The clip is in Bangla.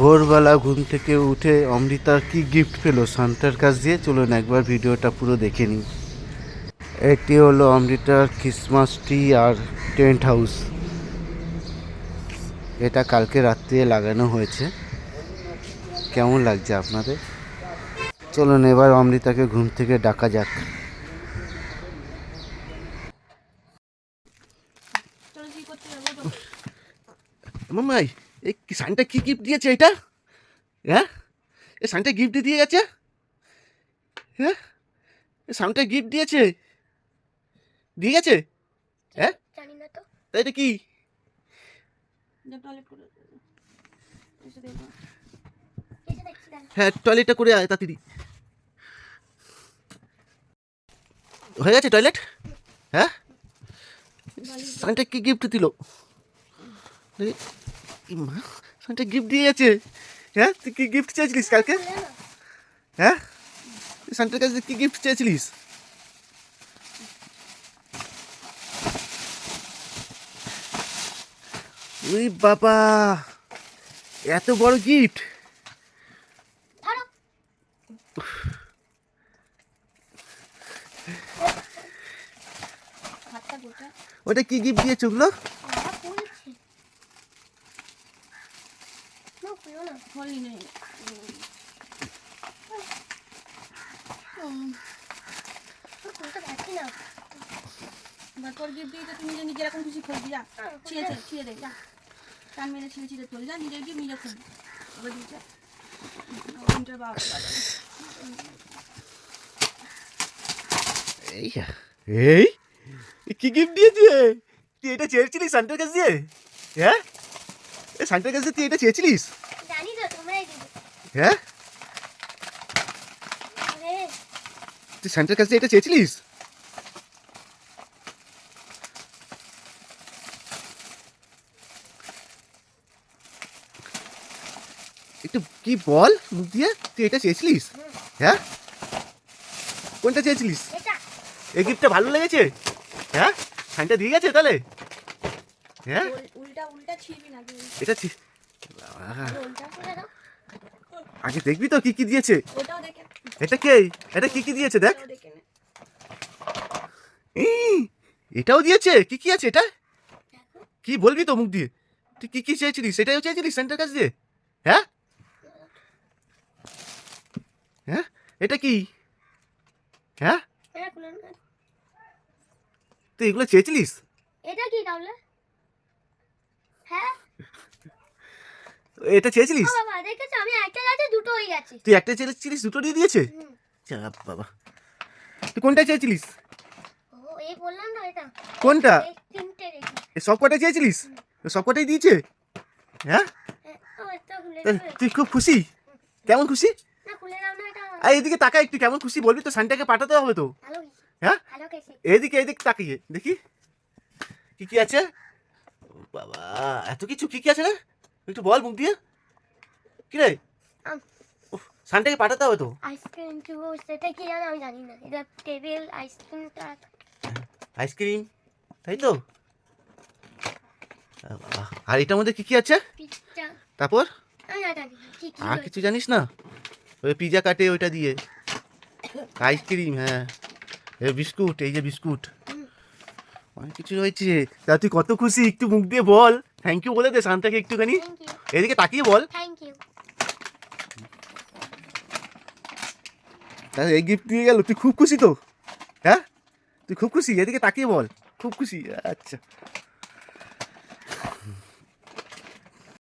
ভোরবেলা ঘুম থেকে উঠে অমৃতা কি গিফট পেল সান্তার কাছ দিয়ে? চলুন একবার ভিডিওটা পুরো দেখে নিই। এটি হলো অমৃতার ক্রিসমাস ট্রি আর টেন্ট হাউস এটা কালকে রাত্রে লাগানো হয়েছে। কেমন লাগছে আপনাদের? চলুন এবার অমৃতাকে ঘুম থেকে ডাকা যাক। চলো কি করতে যাব? তো মামাই এই সানটা কি গিফট দিয়েছে এটা? হ্যাঁ? এই সানটা গিফট দিয়ে গেছে? হ্যাঁ? এই সানটা গিফট দিয়েছে? দিয়ে গেছে? হ্যাঁ? জানি না তো। তা এটা কি। হ্যাঁ টয়লেটটা করে আয় তাড়াতাড়ি। হয়ে গেছে টয়লেট হ্যাঁ? সানটা কি গিফট দিল? মা? গিফট দিয়ে গেছে হ্যাঁ? তুই কি গিফট চেয়েছিলিস কালকে? হ্যাঁ? তুই সান্টার কাছে কি গিফট চেয়েছিলিস? ওই বাবা এত বড় গিফট ওটা কি গিফট দিয়েছে ওগুলো বাবা খুলছে। না, খুলো না। দিয়ে তুই কি গিফট দিয়েছে? তুই এটা চেয়েছিলিস সান্টার কাছে হ্যাঁ? সান্টার কাছে তুই এটা চেয়েছিলিস জানি তো, তোমরাই দিবে। হ্যাঁ? তুই সান্টার কাছে এটা চেয়েছিলিস? একটু কি বল মুখ দিয়ে? তুই এটা চেয়েছিলিস? হ্যাঁ? কোনটা চেয়েছিলিস? এই গিফটটা ভালো লেগেছে? হ্যাঁ? সাইনটা দিয়ে গেছে তাহলে? হ্যাঁ? উল- উল্টা উল্টা ছিঁড়বি না এটা ছি-। আগে দেখবি তো কি কি দিয়েছে। এটা কে? এটা কি কি দিয়েছে দেখ। এটাও দিয়েছে? কি কি আছে এটা। কি বলবি তো মুখ দিয়ে? তুই কি কি চেয়েছিলিস? সেটাও চেয়েছিলিস সেন্টার কাছ দিয়ে? হ্যাঁ? হ্যাঁ? এটা কি? হ্যাঁ। তুই এগুলো চেয়েছিলিস? এটা কি তাহলে? হ্যাঁ? এটা চেয়েছিলিস? আমি একটা গাছে দুটো হয়ে গেছে। তুই একটা চেয়েছিলিস দুটো দিয়ে দিয়েছে। বাবা। তুই কোনটা চেয়েছিলিস? এই বললাম না এটা। কোনটা? সব কটা চেয়েছিলিস? সব কটাই দিয়েছে? হ্যাঁ। তুই খুব খুশি? কেমন খুশি? না না আর এদিকে তাকা একটু কেমন খুশি বলবি তো সানটাকে পাঠাতে হবে তো। হ্যাঁ? এদিকে এদিকে তাকিয়ে দেখি। কি কি আছে? বাবা এত কিছু কি কি আছে রে? একটু বল মুখ দিয়ে। কি রে সানটাকে পাঠাতে হবে তো? আইসক্রিম জুস এটা কি জানো আমি জানি না। এটা টেবিল আইসক্রিমটা আইসক্রিম তাই তো? আর এটার মধ্যে কি কি আছে? তারপর? কি কি আর কিছু জানিস না? ওই পিজা কাটে ওইটা দিয়ে। আইসক্রিম হ্যাঁ। বিস্কুট এই যে বিস্কুট। অনেক কিছু রয়েছে। তা তুই কত খুশি? একটু মুখ দিয়ে বল। থ্যাংক ইউ বলে দে শান্তাকে একটুখানি। এদিকে তাকিয়ে বল। থ্যাংক ইউ তাহলে এই গিফট দিয়ে গেল। তুই খুব খুশি তো? হ্যাঁ? তুই খুব খুশি? এদিকে তাকিয়ে বল। খুব খুশি? আচ্ছা।